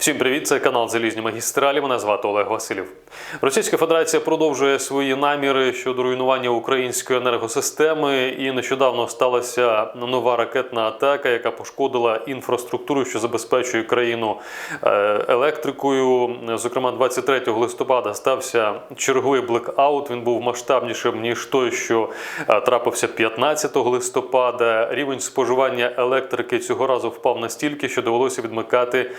Всім привіт! Це канал Залізні магістралі. Мене звати Олег Василів. Російська Федерація продовжує свої наміри щодо руйнування української енергосистеми. І нещодавно сталася нова ракетна атака, яка пошкодила інфраструктуру, що забезпечує країну е, електрикою. Зокрема, 23 листопада стався черговий блекаут. Він був масштабнішим ніж той, що е, трапився 15 листопада. Рівень споживання електрики цього разу впав настільки, що довелося відмикати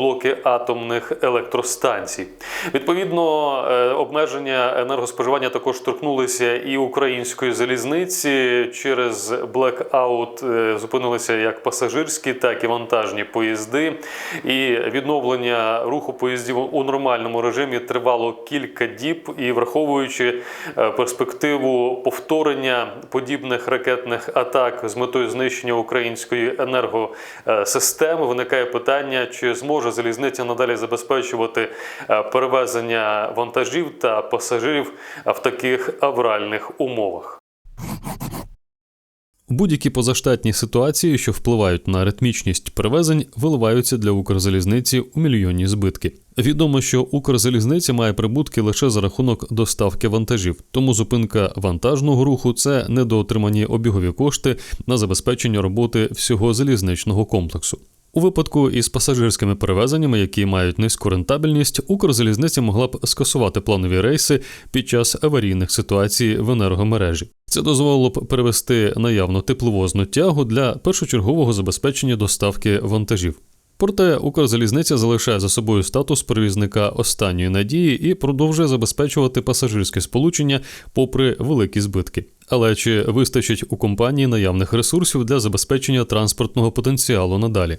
енергоблоки атомних електростанцій. Відповідно, е, обмеження енергоспоживання також торкнулися і української залізниці. Через блекаут е, зупинилися як пасажирські, так і вантажні поїзди. І відновлення руху поїздів у нормальному режимі тривало кілька діб. І враховуючи е, перспективу повторення подібних ракетних атак з метою знищення української енергосистеми, виникає питання, чи зможе залізниця надалі забезпечувати е, перевезення вантажів та пасажирів в таких авральних умовах. Будь-які позаштатні ситуації, що впливають на ритмічність перевезень, виливаються для Укрзалізниці у мільйонні збитки. Відомо, що Укрзалізниця має прибутки лише за рахунок доставки вантажів, тому зупинка вантажного руху це недоотримані обігові кошти на забезпечення роботи всього залізничного комплексу. У випадку із пасажирськими перевезеннями, які мають низьку рентабельність, Укрзалізниця могла б скасувати планові рейси під час аварійних ситуацій в енергомережі. Це дозволило б перевести наявну тепловозну тягу для першочергового забезпечення доставки вантажів. Проте Укрзалізниця залишає за собою статус перевізника останньої надії і продовжує забезпечувати пасажирське сполучення попри великі збитки. Але чи вистачить у компанії наявних ресурсів для забезпечення транспортного потенціалу надалі?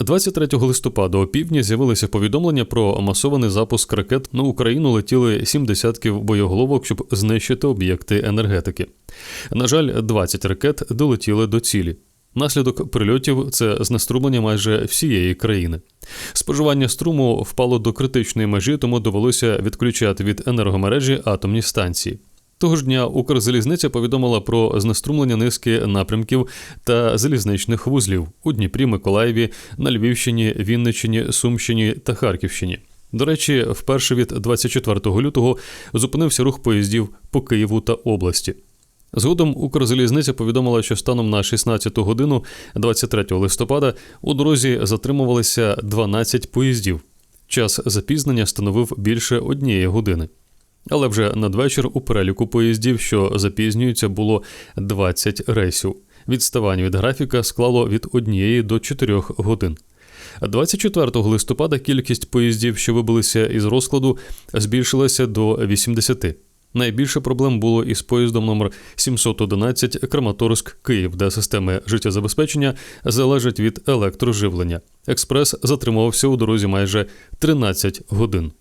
23 листопада опівдні з'явилися повідомлення про масований запуск ракет на Україну летіли сім десятків боєголовок, щоб знищити об'єкти енергетики. На жаль, 20 ракет долетіли до цілі. Наслідок прильотів це знеструмлення майже всієї країни. Споживання струму впало до критичної межі, тому довелося відключати від енергомережі атомні станції. Того ж дня Укрзалізниця повідомила про знеструмлення низки напрямків та залізничних вузлів у Дніпрі, Миколаєві, на Львівщині, Вінниччині, Сумщині та Харківщині. До речі, вперше від 24 лютого зупинився рух поїздів по Києву та області. Згодом Укрзалізниця повідомила, що станом на 16 годину 23 листопада у дорозі затримувалися 12 поїздів. Час запізнення становив більше однієї години. Але вже надвечір у переліку поїздів, що запізнюються, було 20 рейсів. Відставання від графіка склало від 1 до 4 годин. 24 листопада кількість поїздів, що вибилися із розкладу, збільшилася до 80. Найбільше проблем було із поїздом номер 711 Краматорськ Київ, де системи життєзабезпечення залежать від електроживлення. Експрес затримувався у дорозі майже 13 годин.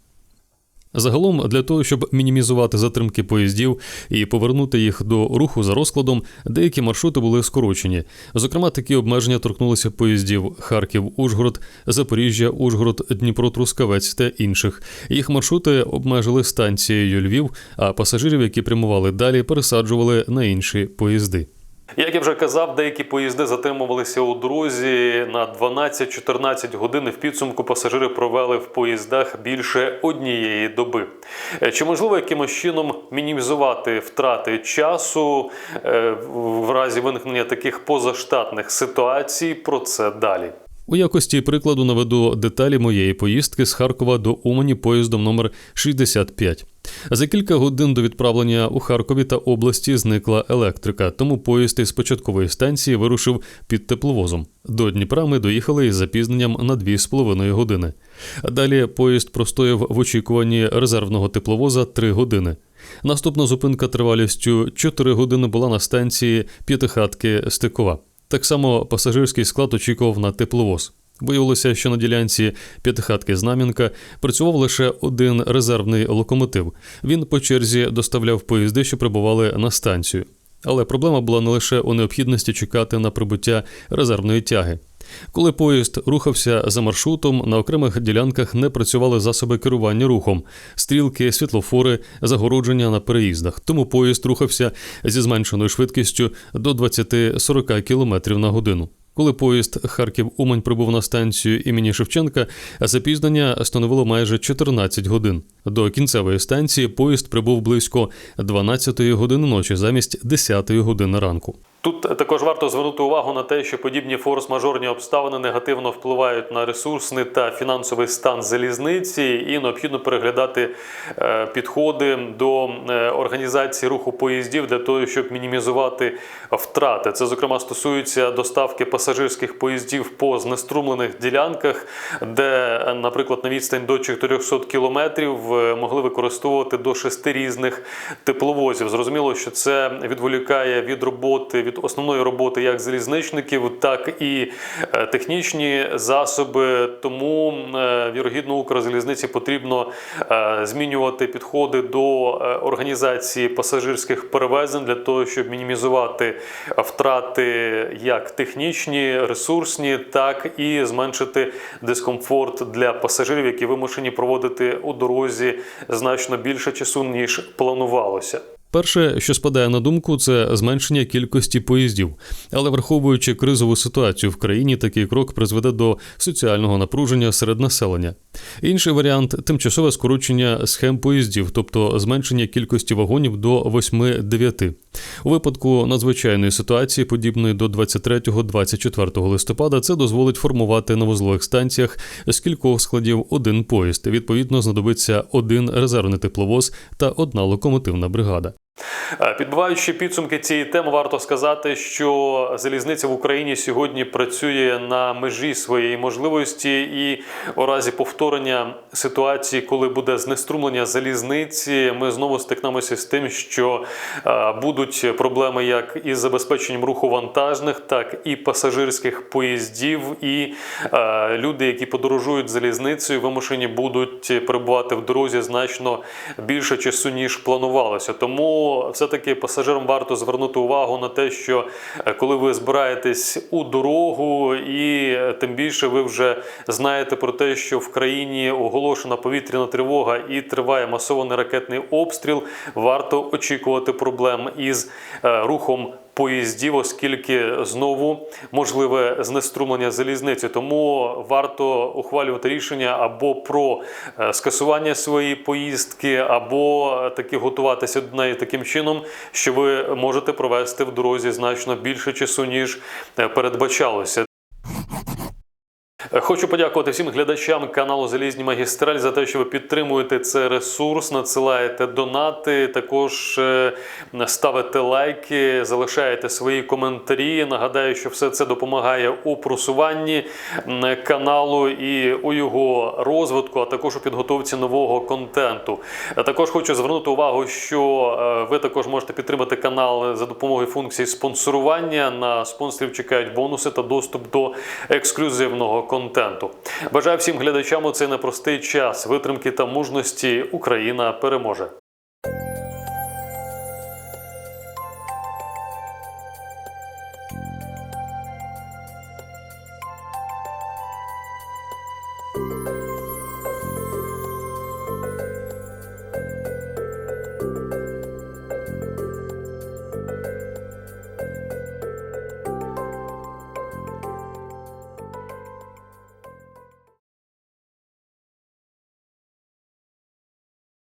Загалом, для того, щоб мінімізувати затримки поїздів і повернути їх до руху за розкладом, деякі маршрути були скорочені. Зокрема, такі обмеження торкнулися поїздів Харків, Ужгород, Запоріжжя, Ужгород, Дніпро, Трускавець та інших. Їх маршрути обмежили станцією Львів, а пасажирів, які прямували далі, пересаджували на інші поїзди. Як я вже казав, деякі поїзди затримувалися у дорозі на 12-14 годин. В підсумку пасажири провели в поїздах більше однієї доби. Е, Чи можливо якимось чином мінімізувати втрати часу е, в разі виникнення таких позаштатних ситуацій? Про це далі. У якості прикладу наведу деталі моєї поїздки з Харкова до Умані поїздом номер 65. За кілька годин до відправлення у Харкові та області зникла електрика, тому поїзд із початкової станції вирушив під тепловозом. До Дніпра ми доїхали із запізненням на 2,5 години. Далі поїзд простояв в очікуванні резервного тепловоза 3 години. Наступна зупинка тривалістю 4 години була на станції П'ятихатки Стикова. Так само пасажирський склад очікував на тепловоз. Виявилося, що на ділянці п'ятихатки Знам'янка працював лише один резервний локомотив. Він по черзі доставляв поїзди, що прибували на станцію. Але проблема була не лише у необхідності чекати на прибуття резервної тяги. Коли поїзд рухався за маршрутом, на окремих ділянках не працювали засоби керування рухом, стрілки, світлофори, загородження на переїздах. Тому поїзд рухався зі зменшеною швидкістю до 20-40 км на годину. Коли поїзд Харків-Умань прибув на станцію імені Шевченка, запізнення становило майже 14 годин. До кінцевої станції поїзд прибув близько 12 години ночі замість 10 години ранку. Тут також варто звернути увагу на те, що подібні форс-мажорні обставини негативно впливають на ресурсний та фінансовий стан залізниці, і необхідно переглядати е, підходи до е, організації руху поїздів для того, щоб мінімізувати втрати. Це зокрема стосується доставки пасажирських поїздів по знеструмлених ділянках, де, наприклад, на відстань до 400 кілометрів могли використовувати до шести різних тепловозів. Зрозуміло, що це відволікає від роботи від основної роботи як залізничників, так і е, технічні засоби. Тому е, вірогідно Укрзалізниці потрібно е, змінювати підходи до е, організації пасажирських перевезень для того, щоб мінімізувати втрати як технічні, ресурсні, так і зменшити дискомфорт для пасажирів, які вимушені проводити у дорозі значно більше часу ніж планувалося. Перше, що спадає на думку, це зменшення кількості поїздів. Але враховуючи кризову ситуацію в країні, такий крок призведе до соціального напруження серед населення. Інший варіант тимчасове скорочення схем поїздів, тобто зменшення кількості вагонів до 8-9. У випадку надзвичайної ситуації, подібної до 23-24 листопада, це дозволить формувати на вузлових станціях з кількох складів один поїзд. Відповідно, знадобиться один резервний тепловоз та одна локомотивна бригада. Е, Підбиваючи підсумки цієї теми, варто сказати, що залізниця в Україні сьогодні працює на межі своєї можливості, і у разі повторення ситуації, коли буде знеструмлення залізниці, ми знову стикнемося з тим, що е, будуть проблеми як із забезпеченням руху вантажних, так і пасажирських поїздів. І е, люди, які подорожують залізницею, вимушені будуть перебувати в дорозі значно більше часу ніж планувалося. Тому все-таки пасажирам варто звернути увагу на те, що е, коли ви збираєтесь у дорогу, і е, тим більше ви вже знаєте про те, що в країні оголошена повітряна тривога і триває масований ракетний обстріл, варто очікувати проблем із е, рухом. Поїздів, оскільки знову можливе знеструмлення залізниці, тому варто ухвалювати рішення або про е, скасування своєї поїздки, або е, таки готуватися до неї таким чином, що ви можете провести в дорозі значно більше часу ніж е, передбачалося. Хочу подякувати всім глядачам каналу Залізні Магістраль за те, що ви підтримуєте цей ресурс, надсилаєте донати, також е, ставите лайки, залишаєте свої коментарі. Нагадаю, що все це допомагає у просуванні каналу і у його розвитку, а також у підготовці нового контенту. Також хочу звернути увагу, що е, ви також можете підтримати канал за допомогою функції спонсорування. На спонсорів чекають бонуси та доступ до ексклюзивного контенту. Бажаю всім глядачам у цей непростий час витримки та мужності. Україна переможе.